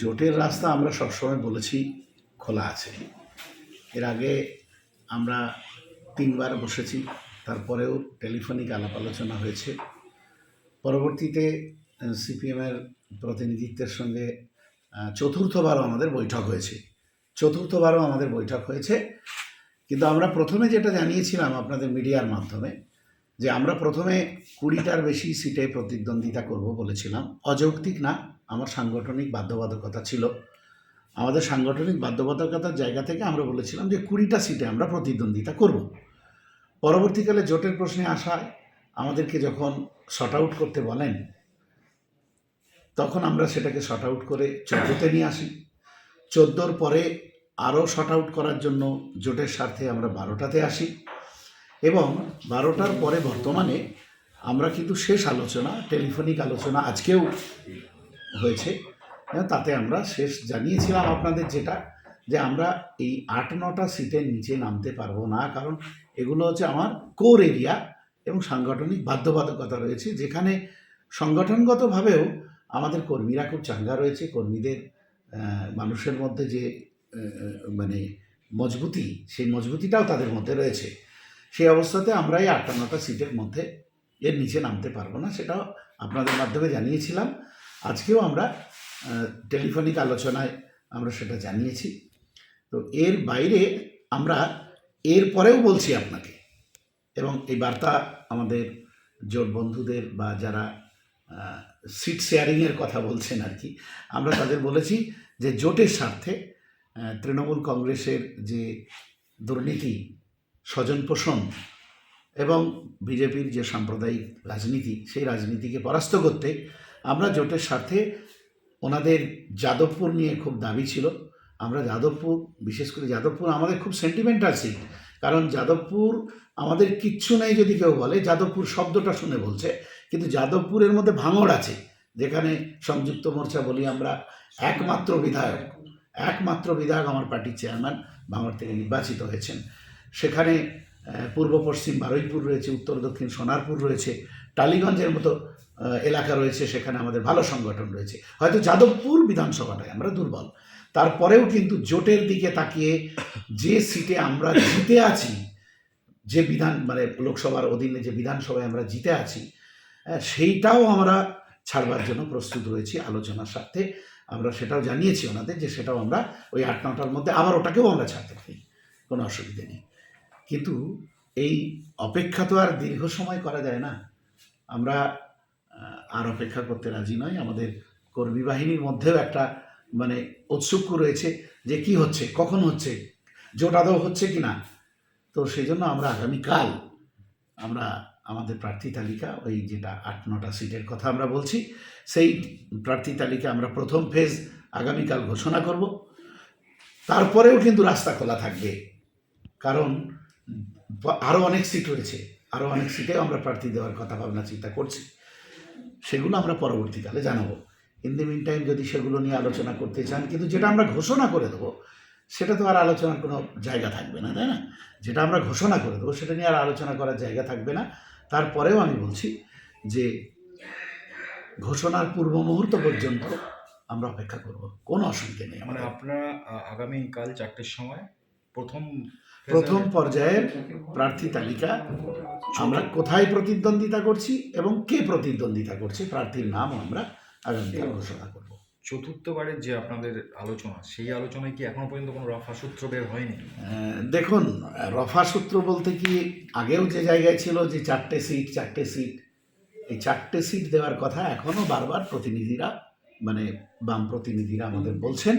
জোটের রাস্তা আমরা সবসময় বলেছি খোলা আছে। এর আগে আমরা তিনবার বসেছি, তারপরেও টেলিফোনিক আলাপ আলোচনা হয়েছে। পরবর্তীতে সিপিএমের প্রতিনিধিত্বের সঙ্গে চতুর্থবারও আমাদের বৈঠক হয়েছে। চতুর্থবারও আমাদের বৈঠক হয়েছে। কিন্তু আমরা প্রথমে যেটা জানিয়েছিলাম আপনাদের মিডিয়ার মাধ্যমে যে আমরা প্রথমে কুড়িটার বেশি সিটে প্রতিদ্বন্দ্বিতা করব বলেছিলাম। অযৌক্তিক না, আমার সাংগঠনিক বাধ্যবাধকতা ছিল। আমাদের সাংগঠনিক বাধ্যবাধকতার জায়গা থেকে আমরা বলেছিলাম যে কুড়িটা সিটে আমরা প্রতিদ্বন্দ্বিতা করব। পরবর্তীকালে জোটের প্রশ্নে আসায় আমাদেরকে যখন শর্ট আউট করতে বলেন, তখন আমরা সেটাকে শর্ট আউট করে চোদ্দোতে নিয়ে আসি। চোদ্দোর পরে আরও শর্ট আউট করার জন্য জোটের স্বার্থে আমরা বারোটাতে আসি। এবং বারোটার পরে বর্তমানে আমরা কিন্তু শেষ আলোচনা টেলিফোনিক আলোচনা আজকেও হয়েছে। হ্যাঁ, তাতে আমরা শেষ জানিয়েছিলাম আপনাদের যেটা যে আমরা এই আট নটা সিটের নিচে নামতে পারব না কারণ এগুলো হচ্ছে আমার কোর এরিয়া এবং সাংগঠনিক বাধ্যবাধকতা রয়েছে যেখানে সংগঠনগতভাবেও আমাদের কর্মীরা খুব চাঙ্গা রয়েছে কর্মীদের মানুষের মধ্যে যে মানে মজবুতি সেই মজবুতিটাও তাদের মধ্যে রয়েছে। সেই অবস্থাতে আমরা এই আটটা নটা সিটের মধ্যে এর নিচে নামতে পারব না, সেটাও আপনাদের মাধ্যমে জানিয়েছিলাম। আজকেও আমরা টেলিফোনিক আলোচনায় আমরা সেটা জানিয়েছি। তো এর বাইরে আমরা এর পরেও বলছি আপনাকে, এবং এই বার্তা আমাদের জোট বন্ধুদের বা যারা সিট শেয়ারিংয়ের কথা বলছেন আর কি, আমরা তাদের বলেছি যে জোটের স্বার্থে তৃণমূল কংগ্রেসের যে দুর্নীতি স্বজন পোষণ এবং বিজেপির যে সাম্প্রদায়িক রাজনীতি, সেই রাজনীতিকে পরাস্ত করতে আমরা জোটের স্বার্থে ওনাদের যাদবপুর নিয়ে খুব দাবি ছিল। আমরা যাদবপুর, বিশেষ করে যাদবপুর আমাদের খুব সেন্টিমেন্টাল সিট কারণ যাদবপুর আমাদের কিচ্ছু নেই যদি কেউ বলে, যাদবপুর শব্দটা শুনে বলছে, কিন্তু যাদবপুরের মধ্যে ভাঙড় আছে, যেখানে সংযুক্ত মোর্চা বলি আমরা একমাত্র বিধায়ক একমাত্র বিধায়ক আমার পার্টির চেয়ারম্যান ভাঙড় থেকে নির্বাচিত হয়েছেন। সেখানে পূর্ব পশ্চিম বারুইপুর রয়েছে, উত্তর দক্ষিণ সোনারপুর রয়েছে, টালিগঞ্জের মতো এলাকা রয়েছে, সেখানে আমাদের ভালো সংগঠন রয়েছে। হয়তো যাদবপুর বিধানসভাটায় আমরা দুর্বল। তারপরেও কিন্তু জোটের দিকে তাকিয়ে যে সিটে আমরা জিতে আছি, যে বিধান মানে লোকসভার অধীনে যে বিধানসভায় আমরা জিতে আছি সেইটাও আমরা ছাড়বার জন্য প্রস্তুত রয়েছি আলোচনার সাথে আমরা সেটাও জানিয়েছি ওনাদের যে সেটাও আমরা ওই আট নটার মধ্যে আবার ওটাকেও আমরা ছাড়তে পারি। কোনো অসুবিধে নেই। কিন্তু এই অপেক্ষা তো আর দীর্ঘ সময় করা যায় না। আমরা আর অপেক্ষা করতে রাজি নয় আমাদের কর্মী বাহিনীর মধ্যেও একটা মানে ঔৎসুক্য রয়েছে যে কি হচ্ছে, কখন হচ্ছে, জোট আদৌ হচ্ছে কি না তো সেই জন্য আমরা আগামীকাল, আমরা, আমাদের প্রার্থী তালিকা, ওই যেটা আট, নটা সিটের কথা আমরা বলছি, সেই প্রার্থী তালিকা আমরা প্রথম ফেজ আগামীকাল ঘোষণা করব। তারপরেও কিন্তু রাস্তা খোলা থাকবে। কারণ আরও অনেক সিট রয়েছে আরও অনেক সিটেও আমরা প্রার্থী দেওয়ার কথা ভাবনা চিন্তা করছি। সেগুলো আমরা পরবর্তীকালে জানাব। ইন দি মিন টাইম যদি সেগুলো নিয়ে আলোচনা করতে চান, কিন্তু যেটা আমরা ঘোষণা করে দেবো, সেটা তো আর আলোচনার কোনো জায়গা থাকবে না, তাই না? যেটা আমরা ঘোষণা করে দেবো, সেটা নিয়ে আর আলোচনা করার জায়গা থাকবে না। তারপরেও আমি বলছি যে, ঘোষণার পূর্ব মুহূর্ত পর্যন্ত আমরা অপেক্ষা করব। কোনো অসুবিধে নেই। মানে আপনারা আগামীকাল চারটের সময় প্রথম প্রথম পর্যায়ের প্রার্থী তালিকা। আমরা কোথায় প্রতিদ্বন্দ্বিতা করছি এবং কে প্রতিদ্বন্দ্বিতা করছে প্রার্থীর নাম আমরা আগামীকাল ঘোষণা করব। চতুর্থবারের যে আপনাদের আলোচনা সেই আলোচনায় কি এখনও পর্যন্ত কোনো রফা সূত্র বের হয়নি? দেখুন রফা সূত্র বলতে কি আগেও যে জায়গায় ছিল যে চারটে সিট চারটে সিট এই চারটে সিট দেওয়ার কথা এখনও বারবার প্রতিনিধিরা মানে বাম প্রতিনিধিরা আমাদের বলছেন।